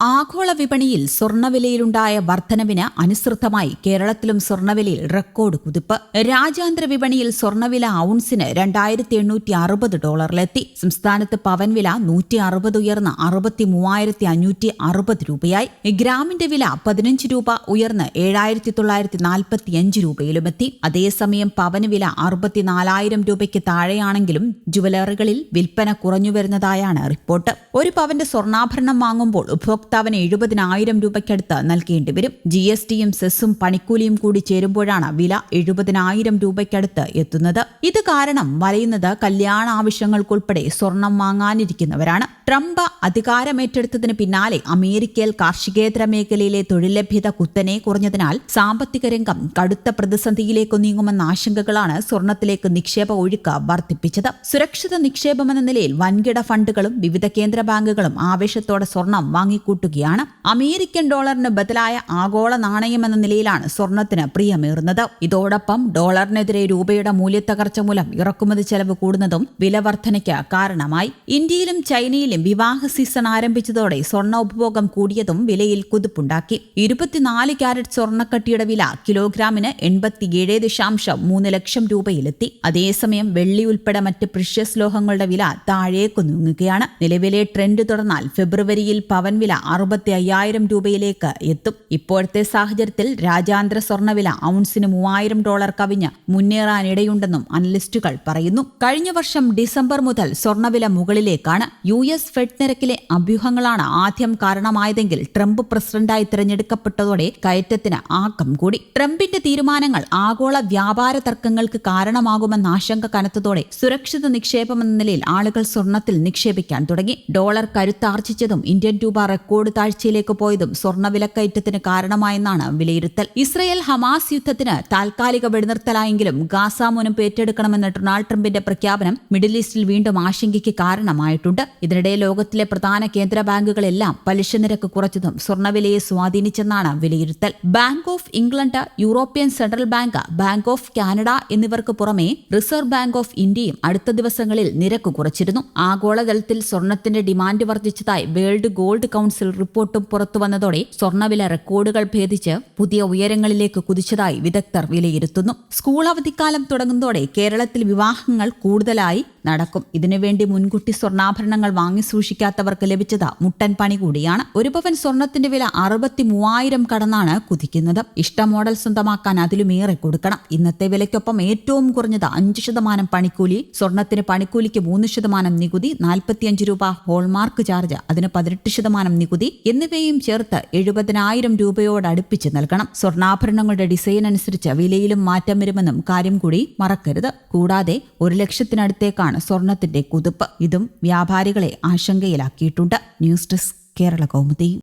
ആഗോള വിപണിയിൽ സ്വർണവിലയിലുണ്ടായ വർധനവിന് അനുസൃതമായി കേരളത്തിലും സ്വർണവിലയിൽ റെക്കോർഡ് കുതിപ്പ്. രാജ്യാന്തര വിപണിയിൽ സ്വർണവില ഔൺസിന് രണ്ടായിരത്തി എണ്ണൂറ്റി അറുപത് ഡോളറിലെത്തി. സംസ്ഥാനത്ത് പവൻ വില നൂറ്റി അറുപത് ഉയർന്ന് അറുപത്തി മൂവായിരത്തി അഞ്ഞൂറ്റി അറുപത് രൂപയായി. ഗ്രാമിന്റെ വില പതിനഞ്ച് രൂപ ഉയർന്ന് ഏഴായിരത്തി തൊള്ളായിരത്തി നാൽപ്പത്തിയഞ്ച് രൂപയിലുമെത്തി. അതേസമയം പവന് വില അറുപത്തിനാലായിരം രൂപയ്ക്ക് താഴെയാണെങ്കിലും ജുവലറികളിൽ വിൽപ്പന കുറഞ്ഞു വരുന്നതായാണ് റിപ്പോർട്ട്. ഒരു പവന്റെ സ്വർണാഭരണം വാങ്ങുമ്പോൾ ഉപഭോക്തൃ ഉപഭോക്താവിന് എഴുപതിനായിരം രൂപയ്ക്കടുത്ത് നൽകേണ്ടി വരും. ജി എസ് ടിയും സെസ്സും പണിക്കൂലിയും കൂടി ചേരുമ്പോഴാണ് വില എഴുപതിനായിരം രൂപയ്ക്കടുത്ത് എത്തുന്നത്. ഇത് കാരണം വലയുന്നത് കല്യാണ ആവശ്യങ്ങൾക്കുൾപ്പെടെ സ്വർണം വാങ്ങാനിരിക്കുന്നവരാണ്. ട്രംപ് അധികാരമേറ്റെടുത്തതിന് പിന്നാലെ അമേരിക്കയിൽ കാർഷികേതര മേഖലയിലെ തൊഴിൽ ലഭ്യത കുത്തനെ കുറഞ്ഞതിനാൽ സാമ്പത്തിക രംഗം കടുത്ത പ്രതിസന്ധിയിലേക്ക് നീങ്ങുമെന്ന ആശങ്കകളാണ് സ്വർണത്തിലേക്ക് നിക്ഷേപ ഒഴുക്ക് വർദ്ധിപ്പിച്ചത്. സുരക്ഷിത നിക്ഷേപമെന്ന നിലയിൽ വൻകിട ഫണ്ടുകളും വിവിധ കേന്ദ്ര ബാങ്കുകളും ആവേശത്തോടെ സ്വർണം വാങ്ങിക്കൂട്ടുകയാണ്. അമേരിക്കൻ ഡോളറിന് ബദലായ ആഗോള നാണയമെന്ന നിലയിലാണ് സ്വർണത്തിന് പ്രിയമേറുന്നത്. ഇതോടൊപ്പം ഡോളറിനെതിരെ രൂപയുടെ മൂല്യത്തകർച്ച മൂലം ഇറക്കുമതി ചെലവ് കൂടുന്നതും വിലവർദ്ധനയ്ക്ക് കാരണമായി. ഇന്ത്യയിലും ചൈനയിലും വിവാഹ സീസൺ ആരംഭിച്ചതോടെ സ്വർണ ഉപഭോഗം കൂടിയതും വിലയിൽ കുതിപ്പുണ്ടാക്കി. ഇരുപത്തിനാല് ക്യാരറ്റ് സ്വർണക്കട്ടിയുടെ വില കിലോഗ്രാമിന് എൺപത്തിയേഴ് ദശാംശം മൂന്ന് ലക്ഷം രൂപയിലെത്തി. അതേസമയം വെള്ളി ഉൾപ്പെടെ മറ്റ് പ്രഷ്യസ് ലോഹങ്ങളുടെ വില താഴേക്കു നീങ്ങുകയാണ്. നിലവിലെ ട്രെൻഡ് തുടർന്നാൽ ഫെബ്രുവരിയിൽ പവൻ വില അറുപത്തി അയ്യായിരം രൂപയിലേക്ക് എത്തും. ഇപ്പോഴത്തെ സാഹചര്യത്തിൽ രാജ്യാന്തര സ്വർണവില ഔൺസിന് മൂവായിരം ഡോളർ കവിഞ്ഞ് മുന്നേറാനിടയുണ്ടെന്നും അനലിസ്റ്റുകൾ പറയുന്നു. കഴിഞ്ഞ വർഷം ഡിസംബർ മുതൽ സ്വർണവില മുകളിലേക്കാണ്. യു എസ് നിരക്കിലെ അഭ്യൂഹങ്ങളാണ് ആദ്യം കാരണമായതെങ്കിൽ ട്രംപ് പ്രസിഡന്റായി തിരഞ്ഞെടുക്കപ്പെട്ടതോടെ കയറ്റത്തിന് ആക്കം കൂടി. ട്രംപിന്റെ തീരുമാനങ്ങൾ ആഗോള വ്യാപാര തർക്കങ്ങൾക്ക് കാരണമാകുമെന്ന ആശങ്ക കനത്തതോടെ സുരക്ഷിത നിക്ഷേപമെന്ന നിലയിൽ ആളുകൾ സ്വർണത്തിൽ നിക്ഷേപിക്കാൻ തുടങ്ങി. ഡോളർ കരുത്താർജിച്ചതും ഇന്ത്യൻ രൂപ റെക്കോർഡ് താഴ്ചയിലേക്ക് പോയതും സ്വർണ വിലക്കയറ്റത്തിന് കാരണമായെന്നാണ് വിലയിരുത്തൽ. ഇസ്രയേൽ ഹമാസ് യുദ്ധത്തിന് താൽക്കാലിക വെടിനിർത്തലായെങ്കിലും ഗാസ മുനം ഏറ്റെടുക്കണമെന്ന ഡൊണാൾഡ് ട്രംപിന്റെ പ്രഖ്യാപനം മിഡിൽ ഈസ്റ്റിൽ വീണ്ടും ആശങ്കയ്ക്ക് കാരണമായിട്ടുണ്ട്. ഇതിനിടെ ലോകത്തിലെ പ്രധാന കേന്ദ്ര ബാങ്കുകളെല്ലാം പലിശ നിരക്ക് കുറച്ചതും സ്വർണവിലയെ സ്വാധീനിച്ചെന്നാണ് വിലയിരുത്തൽ. Bank of England European Central Bank Bank of Canada എന്നിവർക്ക് പുറമെ റിസർവ് ബാങ്ക് ഓഫ് ഇന്ത്യയും അടുത്ത ദിവസങ്ങളിൽ നിരക്ക് കുറച്ചിരുന്നു. ആഗോളതലത്തിൽ സ്വർണത്തിന്റെ ഡിമാൻഡ് വർദ്ധിച്ചതായി വേൾഡ് ഗോൾഡ് കൌൺസിൽ റിപ്പോർട്ടും പുറത്തുവന്നതോടെ സ്വർണവില റെക്കോർഡുകൾ ഭേദിച്ച് പുതിയ ഉയരങ്ങളിലേക്ക് കുതിച്ചതായി വിദഗ്ധർ വിലയിരുത്തുന്നു. സ്കൂൾ അവധിക്കാലം തുടങ്ങുന്നതോടെ കേരളത്തിൽ വിവാഹങ്ങൾ കൂടുതലായി നടക്കും. ഇതിനുവേണ്ടി മുൻകൂട്ടി സ്വർണാഭരണങ്ങൾ വാങ്ങി സൂക്ഷിക്കാത്തവർക്ക് ലഭിച്ചത് മുട്ടൻ പണി കൂടിയാണ്. ഒരു പവൻ സ്വർണത്തിന്റെ വില അറുപത്തി മൂവായിരം കടന്നാണ് കുതിക്കുന്നത്. ഇഷ്ട മോഡൽ സ്വന്തമാക്കാൻ അതിലുമേറെ കൊടുക്കണം. ഇന്നത്തെ വിലയ്ക്കൊപ്പം ഏറ്റവും കുറഞ്ഞത് അഞ്ച് ശതമാനം പണിക്കൂലി സ്വർണത്തിന് പണിക്കൂലിക്ക് മൂന്ന് ശതമാനം നികുതി നാൽപ്പത്തിയഞ്ച് രൂപ ഹോൾമാർക്ക് ചാർജ് അതിന് പതിനെട്ട് ശതമാനം നികുതി എന്നിവയും ചേർത്ത് എഴുപതിനായിരം രൂപയോടടുപ്പിച്ച് നൽകണം. സ്വർണാഭരണങ്ങളുടെ ഡിസൈൻ അനുസരിച്ച് വിലയിലും മാറ്റം വരുമെന്നും കാര്യം കൂടി മറക്കരുത്. കൂടാതെ ഒരു ലക്ഷത്തിനടുത്തേക്കാണ് സ്വർണത്തിന്റെ കുതിപ്പ്. ഇതും വ്യാപാരികളെ ആശങ്കയിലാക്കിയിട്ടുണ്ട്. News desk Kerala Kaumudi.